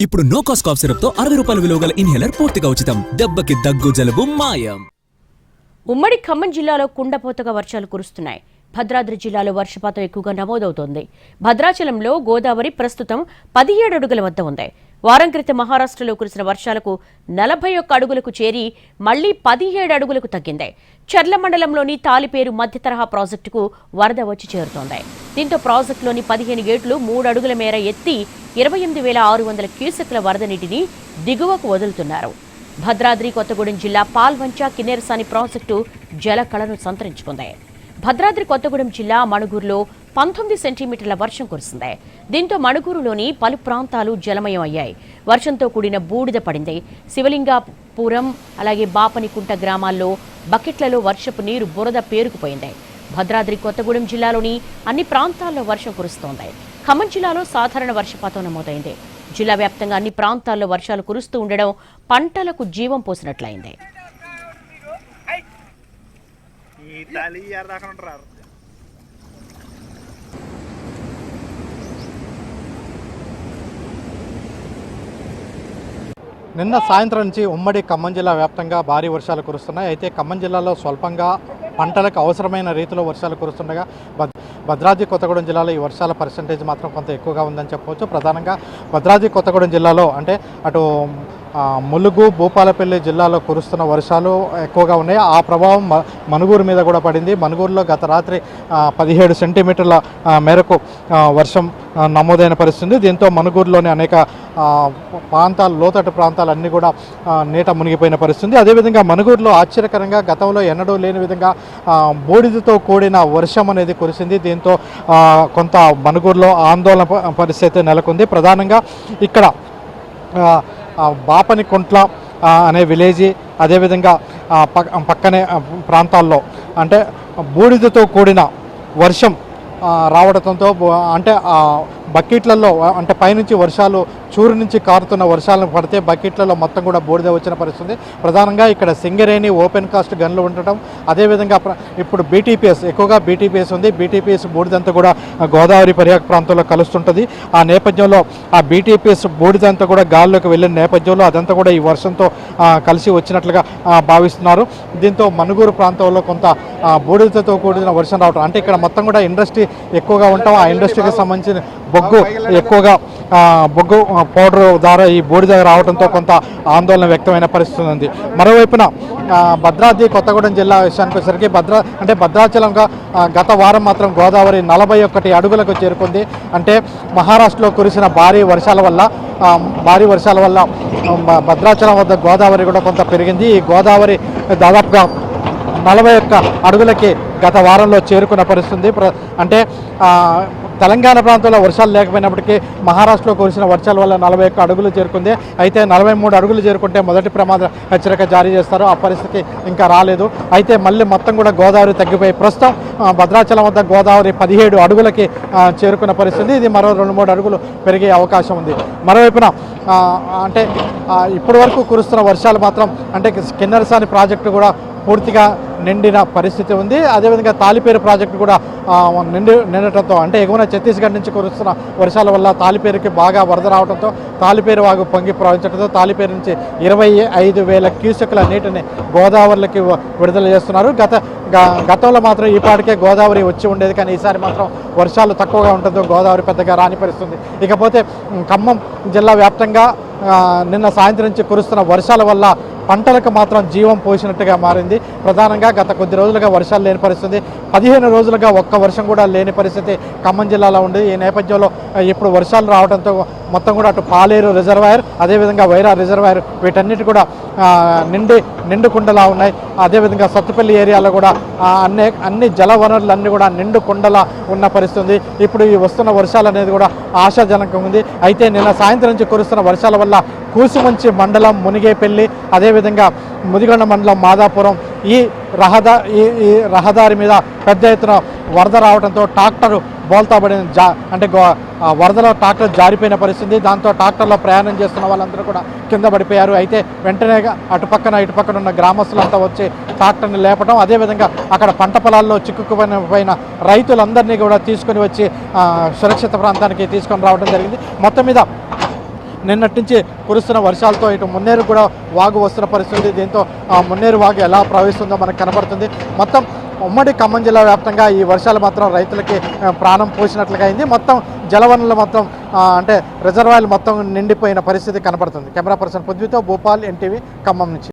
ఇప్పుడు no cost cough సిరప్తో అరవై రూపాయల విలువ గల ఇన్హేలర్ పూర్తిగా ఉచితం. దెబ్బకి దగ్గు జలుబు మాయం. ఉమ్మడి ఖమ్మం జిల్లాలో కుండపోతగా వర్షాలు కురుస్తున్నాయి. భద్రాద్రి జిల్లాలో వర్షపాతం ఎక్కువగా నమోదవుతోంది. భద్రాచలంలో గోదావరి ప్రస్తుతం పదిహేడు అడుగుల వద్ద ఉంది. వారం క్రితం మహారాష్ట్రలో కురిసిన వర్షాలకు నలభై ఒక్క అడుగులకు చేరి మళ్ళీ పదిహేడు అడుగులకు తగ్గింది. చర్ల మండలంలోని తాలిపేరు మధ్య తరహా ప్రాజెక్టుకు వరద వచ్చి చేరుతోంది. దీంతో ప్రాజెక్టులోని పదిహేను గేట్లు మూడు అడుగుల మేర ఎత్తి ఇరవై ఎనిమిది వేల ఆరు వందల క్యూసెక్ల వరద నీటిని దిగువకు వదులుతున్నారు. భద్రాద్రి కొత్తగూడెం జిల్లా పాల్వంచ కిన్నెరసాని ప్రాజెక్టు జలకళను సంతరించుకుంది. భద్రాద్రి కొత్తగూడెం జిల్లా మణుగూరులో పంతొమ్మిది సెంటీమీటర్ల వర్షం కురిసింది. దీంతో మణుగూరులోని పలు ప్రాంతాలు జలమయం అయ్యాయి వర్షంతో కూడిన బూడిద పడింది. శివలింగాపురం అలాగే బాపనికుంట గ్రామాల్లో బకెట్లలో వర్షపు నీరు బురద పేరుకుపోయింది. భద్రాద్రి కొత్తగూడెం జిల్లాలోని అన్ని ప్రాంతాల్లో వర్షం కురుస్తోంది. ఖమ్మం జిల్లాలో సాధారణ వర్షపాతం నమోదైంది. జిల్లా వ్యాప్తంగా అన్ని ప్రాంతాల్లో వర్షాలు కురుస్తూ ఉండడం పంటలకు జీవం పోసినట్లయింది. నిన్న సాయంత్రం నుంచి ఉమ్మడి ఖమ్మం జిల్లా వ్యాప్తంగా భారీ వర్షాలు కురుస్తున్నాయి. అయితే ఖమ్మం జిల్లాలో స్వల్పంగా పంటలకు అవసరమైన రీతిలో వర్షాలు కురుస్తుండగా భద్ భద్రాద్రి కొత్తగూడెం జిల్లాలో ఈ వర్షాల పర్సంటేజ్ మాత్రం కొంత ఎక్కువగా ఉందని చెప్పవచ్చు. ప్రధానంగా భద్రాద్రి కొత్తగూడెం జిల్లాలో అంటే అటు ములుగు భూపాలపల్లి జిల్లాలో కురుస్తున్న వర్షాలు ఎక్కువగా ఉన్నాయి. ఆ ప్రభావం మ- మనుగూరు మీద కూడా పడింది. మనుగూరులో గత రాత్రి పదిహేడు సెంటీమీటర్ల మేరకు వర్షం నమోదైన పరిస్థితి దీంతో మనుగూరులోని అనేక ప్రాంతాలు లోతట్టు ప్రాంతాలు అన్నీ కూడా నీట మునిగిపోయిన పరిస్థితి అదేవిధంగా మనుగూరులో ఆశ్చర్యకరంగా గతంలో ఎన్నడూ లేని విధంగా బూడిదతో కూడిన వర్షం అనేది కురిసింది. దీంతో కొంత మనుగూరులో ఆందోళన పరిస్థితి నెలకొంది. ప్రధానంగా ఇక్కడ బాపని కుంట్ల అనే విలేజీ అదేవిధంగా పక్కనే ప్రాంతాల్లో అంటే బూడిదతో కూడిన వర్షం రావడంతో అంటే బకెట్లలో అంటే పైనుంచి వర్షాలు చూరు నుంచి కారుతున్న వర్షాలను పడితే బకెట్లలో మొత్తం కూడా బూడిద వచ్చిన పరిస్థితి. ప్రధానంగా ఇక్కడ సింగరేణి ఓపెన్ కాస్ట్ గన్లు ఉండటం. అదేవిధంగా ఇప్పుడు బీటీపీఎస్ ఎక్కువగా బీటీపీఎస్ ఉంది. బీటీపీఎస్ బూడిదంతా కూడా గోదావరి పర్యాక ప్రాంతంలో కలుస్తుంటుంది. ఆ నేపథ్యంలో ఆ బీటీపీఎస్ బూడిదంతా కూడా గాల్లోకి వెళ్ళిన నేపథ్యంలో అదంతా కూడా ఈ వర్షంతో కలిసి వచ్చినట్లుగా భావిస్తున్నారు. దీంతో మనుగూరు ప్రాంతంలో కొంత బూడిదతో కూడిన వర్షం రావటం. అంటే ఇక్కడ మొత్తం కూడా ఇండస్ట్రీ ఎక్కువగా ఉంటాం ఆ ఇండస్ట్రీకి సంబంధించిన బొగ్గు ఎక్కువగా బొగ్గు పౌడర్ ద్వారా ఈ బూడిద రావడంతో కొంత ఆందోళన వ్యక్తమైన పరిస్థితి ఉంది. మరోవైపున భద్రాద్రి కొత్తగూడెం జిల్లా విషయానికి వచ్చేసరికి భద్రా అంటే భద్రాచలంగా గత వారం మాత్రం గోదావరి నలభై ఒకటి అడుగులకు చేరుకుంది. అంటే మహారాష్ట్రలో కురిసిన భారీ వర్షాల వల్ల భారీ వర్షాల వల్ల భద్రాచలం వద్ద గోదావరి కూడా కొంత పెరిగింది. ఈ గోదావరి దాదాపుగా నలభై ఒక్క అడుగులకి గత వారంలో చేరుకున్న పరిస్థితి ప్ర- అంటే తెలంగాణ ప్రాంతంలో వర్షాలు లేకపోయినప్పటికీ మహారాష్ట్రలో కురిసిన వర్షాల వల్ల నలభై ఒక్క అడుగులు చేరుకుంది. అయితే నలభై మూడు అడుగులు చేరుకుంటే మొదటి ప్రమాద హెచ్చరిక జారీ చేస్తారు. ఆ పరిస్థితి ఇంకా రాలేదు. అయితే మళ్ళీ మొత్తం కూడా గోదావరి తగ్గిపోయి ప్రస్తుతం భద్రాచలం వద్ద గోదావరి పదిహేడు అడుగులకి చేరుకున్న పరిస్థితి. ఇది మరో రెండు మూడు అడుగులు పెరిగే అవకాశం ఉంది. మరోవైపున అంటే ఇప్పటి వరకు కురుస్తున్న వర్షాలు మాత్రం అంటే కిన్నెరసాని ప్రాజెక్టు కూడా పూర్తిగా నిండిన పరిస్థితి ఉంది. అదేవిధంగా తాలిపేరు ప్రాజెక్టు కూడా నిండి నిండటంతో అంటే ఎగువన ఛత్తీస్గఢ్ నుంచి కురుస్తున్న వర్షాల వల్ల తాలిపేరుకి బాగా వరద రావడంతో తాలిపేరు వాగు పొంగి ప్రవహించడంతో తాలిపేరు నుంచి ఇరవై ఐదు వేల క్యూసెక్ల నీటిని గోదావరిలోకి విడుదల చేస్తున్నారు. గత గతంలో మాత్రం ఈ పాటికే గోదావరి వచ్చి ఉండేది. కానీ ఈసారి మాత్రం వర్షాలు తక్కువగా ఉంటుందో గోదావరి పెద్దగా రాని పరిస్థితుంది ఇకపోతే ఖమ్మం జిల్లా వ్యాప్తంగా నిన్న సాయంత్రం నుంచి కురుస్తున్న వర్షాల వల్ల పంటలకు మాత్రం జీవం పోసినట్టుగా మారింది. ప్రధానంగా గత కొద్ది రోజులుగా వర్షాలు లేని పరిస్థితి. పదిహేను రోజులుగా ఒక్క వర్షం కూడా లేని పరిస్థితి ఖమ్మం జిల్లాలో ఉంది. ఈ నేపథ్యంలో ఇప్పుడు వర్షాలు రావడంతో మొత్తం కూడా అటు పాలేరు రిజర్వాయర్ అదేవిధంగా వైరా రిజర్వాయర్ వీటన్నిటి కూడా నిండి నిండు కుండలా ఉన్నాయి. అదేవిధంగా సత్తుపల్లి ఏరియాలో కూడా అన్ని అన్ని జల వనరులన్నీ కూడా నిండు కుండలా ఉన్న పరిస్థితి ఇప్పుడు ఈ వస్తున్న వర్షాలు అనేది కూడా ఆశాజనకంగా ఉంది. అయితే నిన్న సాయంత్రం నుంచి కురుస్తున్న వర్షాల వల్ల కూసుమంచి మండలం మునిగేపల్లి అదేవిధంగా ముదిగొండ మండలం మాదాపురం ఈ రహదా ఈ రహదారి మీద పెద్ద ఎత్తున వరద రావడంతో ట్రాక్టర్ బోల్తాబడిన జా అంటే గో వరదలో ట్రాక్టర్ జారిపోయిన పరిస్థితి. దాంతో ట్రాక్టర్లో ప్రయాణం చేస్తున్న వాళ్ళందరూ కూడా కింద పడిపోయారు. అయితే వెంటనే అటుపక్కన ఇటుపక్కన ఉన్న గ్రామస్తులంతా వచ్చి ట్రాక్టర్ని లేపడం అదేవిధంగా అక్కడ పంట పొలాల్లో చిక్కుకుపోయిన పోయిన రైతులందరినీ కూడా తీసుకొని వచ్చి సురక్షిత ప్రాంతానికి తీసుకొని రావడం జరిగింది. మొత్తం మీద నిన్నటి నుంచి కురుస్తున్న వర్షాలతో ఇటు మున్నేరు కూడా వాగు వస్తున్న పరిస్థితి. దీంతో ఆ మున్నేరు వాగు ఎలా ప్రవహిస్తుందో మనకు కనబడుతుంది. మొత్తం ఉమ్మడి ఖమ్మం జిల్లా వ్యాప్తంగా ఈ వర్షాలు మాత్రం రైతులకి ప్రాణం పోసినట్లుగా అయింది. మొత్తం జలవనరులు మొత్తం అంటే రిజర్వాయర్లు మొత్తం నిండిపోయిన పరిస్థితి కనబడుతుంది. కెమెరా పర్సన్ పృథ్వీతో భూపాల్ ఎన్టీవీ ఖమ్మం నుంచి.